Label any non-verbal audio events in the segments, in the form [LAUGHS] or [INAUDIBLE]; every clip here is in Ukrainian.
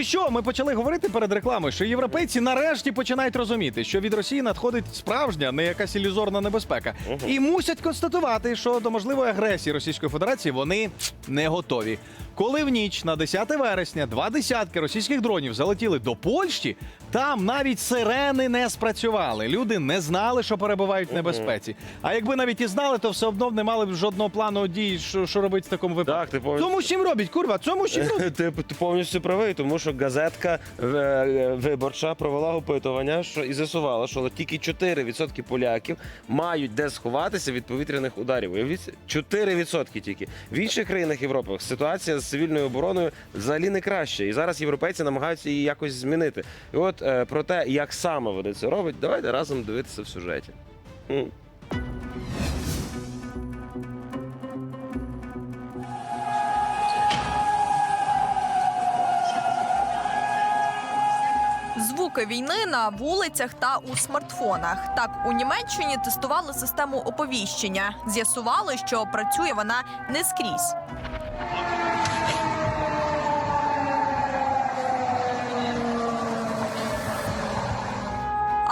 І що? Ми почали говорити перед рекламою, що європейці нарешті починають розуміти, що від Росії надходить справжня, не якась ілюзорна небезпека, і мусять констатувати, що до можливої агресії Російської Федерації вони не готові. Коли в ніч на 10 вересня два десятки російських дронів залетіли до Польщі, там навіть сирени не спрацювали. Люди не знали, що перебувають в небезпеці. А якби навіть і знали, то все одно б не мали б жодного плану дій, що, що робити в такому випадку. Так, ти повністю. Цьому чим робить, курва, цьому чим [LAUGHS] робить. Ти, ти повністю правий, тому що газетка е, виборча провела опитування, що і з'ясувала, що тільки 4% поляків мають де сховатися від повітряних ударів. Уявіть, 4% тільки в інших країнах Європи ситуація з цивільною обороною взагалі не краща. І зараз європейці намагаються її якось змінити. І от е, про те, як саме вони це роблять, давайте разом дивитися в сюжеті. Звуки війни на вулицях та у смартфонах. Так у Німеччині тестували систему оповіщення. З'ясували, що працює вона не скрізь.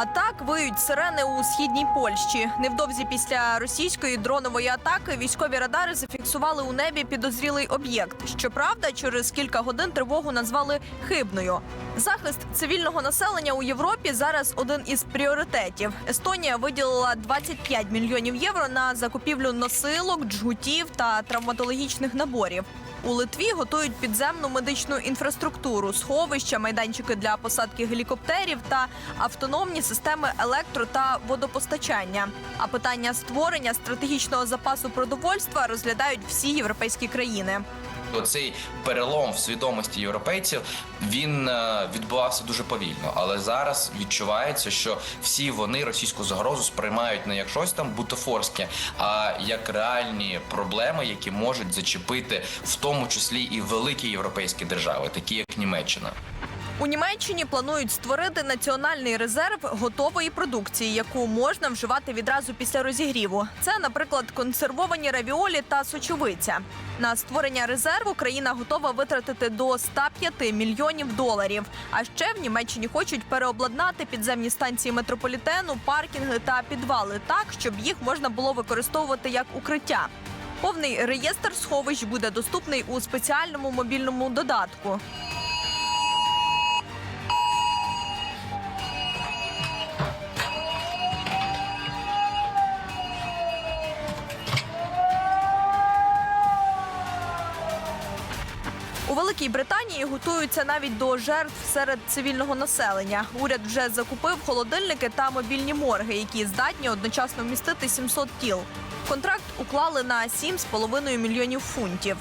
А так виють сирени у східній Польщі. Невдовзі після російської дронової атаки військові радари зафіксували у небі підозрілий об'єкт. Щоправда, через кілька годин тривогу назвали хибною. Захист цивільного населення у Європі зараз один із пріоритетів. Естонія виділила 25 мільйонів євро на закупівлю носилок, джгутів та травматологічних наборів. У Литві готують підземну медичну інфраструктуру, сховища, майданчики для посадки гелікоптерів та автономні системи електро та водопостачання. А питання створення стратегічного запасу продовольства розглядають всі європейські країни. Оцей перелом в свідомості європейців він е, відбувався дуже повільно, але зараз відчувається, що всі вони російську загрозу сприймають не як щось там бутафорське, а як реальні проблеми, які можуть зачепити в тому числі і великі європейські держави, такі як Німеччина. У Німеччині планують створити національний резерв готової продукції, яку можна вживати відразу після розігріву. Це, наприклад, консервовані равіолі та сочовиця. На створення резерву країна готова витратити до 105 мільйонів доларів. А ще в Німеччині хочуть переобладнати підземні станції метрополітену, паркінги та підвали так, щоб їх можна було використовувати як укриття. Повний реєстр сховищ буде доступний у спеціальному мобільному додатку. Великій Британії готуються навіть до жертв серед цивільного населення. Уряд вже закупив холодильники та мобільні морги, які здатні одночасно вмістити 700 тіл. Контракт уклали на 7,5 мільйонів фунтів.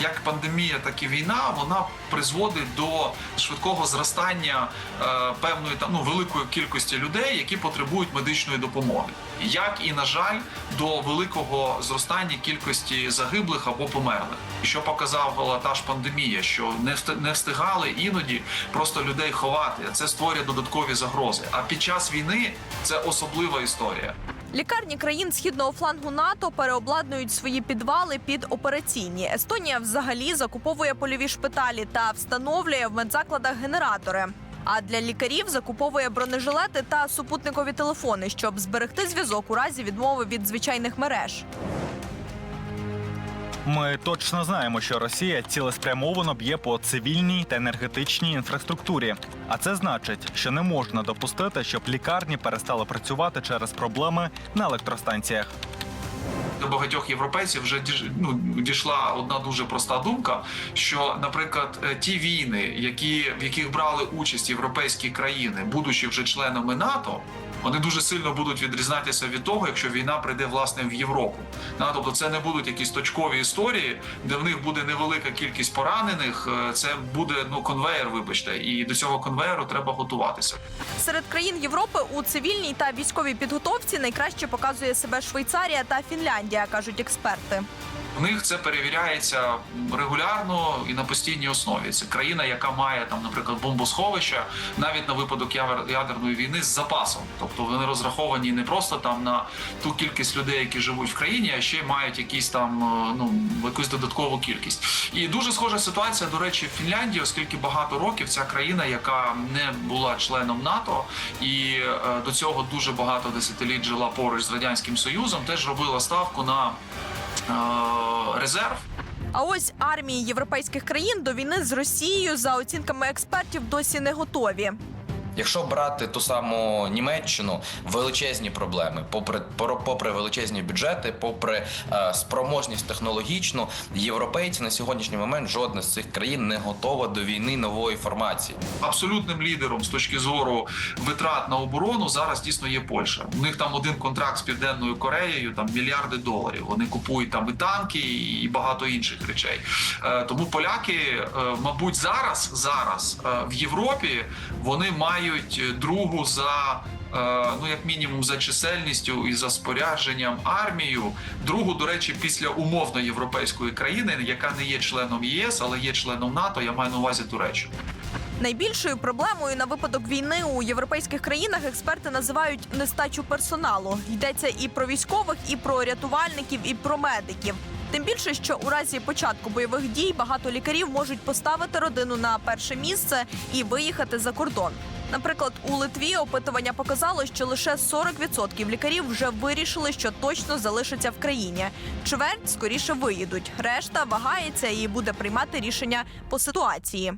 Як пандемія, так і війна, вона призводить до швидкого зростання е, певної там ну великої кількості людей, які потребують медичної допомоги, як і на жаль, до великого зростання кількості загиблих або померлих. І Що показала та ж пандемія, що не встигали іноді просто людей ховати. Це створює додаткові загрози. А під час війни це особлива історія. Лікарні країн східного флангу НАТО переобладнують свої підвали під операційні. Естонія взагалі закуповує польові шпиталі та встановлює в медзакладах генератори. А для лікарів закуповує бронежилети та супутникові телефони, щоб зберегти зв'язок у разі відмови від звичайних мереж. Ми точно знаємо, що Росія цілеспрямовано б'є по цивільній та енергетичній інфраструктурі. А це значить, що не можна допустити, щоб лікарні перестали працювати через проблеми на електростанціях. До багатьох європейців вже ну, дійшла одна дуже проста думка: що, наприклад, е, ті війни, які в яких брали участь європейські країни, будучи вже членами НАТО. Вони дуже сильно будуть відрізнятися від того, якщо війна прийде власне в Європу. Да, тобто це не будуть якісь точкові історії, де в них буде невелика кількість поранених. Е, Це буде ну конвейер, вибачте, і до цього конвейеру треба готуватися. Серед країн Європи у цивільній та військовій підготовці найкраще показує себе Швейцарія та Фінляндія, кажуть експерти. В них це перевіряється регулярно і на постійній основі. Це країна, яка має там, наприклад, бомбосховища навіть на випадок ядерної війни з запасом. Тобто вони розраховані не просто там на ту кількість людей, які живуть в країні, а ще й мають якісь там е, ну якусь додаткову кількість. І дуже схожа ситуація, до речі, в Фінляндії, оскільки багато років ця країна, яка не була членом НАТО, і е, до цього дуже багато десятиліть жила поруч з радянським союзом, теж робила ставку на резерв. А ось армії європейських країн до війни з Росією, за оцінками експертів, досі не готові. Якщо брати ту саму Німеччину, величезні проблеми, попри попри величезні бюджети, попри е, спроможність технологічну, європейці на сьогоднішній момент жодна з цих країн не готова до війни нової формації. абсолютним лідером з точки зору витрат на оборону зараз дійсно є Польща. У них там один контракт з південною Кореєю, там мільярди доларів. Вони купують там і танки, і багато інших речей. Е, Тому поляки, е, мабуть, зараз зараз е, в Європі вони мають другу за. е, Ну, як мінімум, за чисельністю і за спорядженням армію. Другу, до речі, після умовно європейської країни, яка не є членом ЄС, але є членом НАТО. Я маю на увазі Туреччину. Найбільшою проблемою на випадок війни у європейських країнах експерти називають нестачу персоналу. Йдеться і про військових, і про рятувальників, і про медиків. Тим більше, що у разі початку бойових дій багато лікарів можуть поставити родину на перше місце і виїхати за кордон. Наприклад, у Литві опитування показало, що лише 40% лікарів вже вирішили, що точно залишаться в країні. Чверть скоріше виїдуть. Решта вагається і буде приймати рішення по ситуації.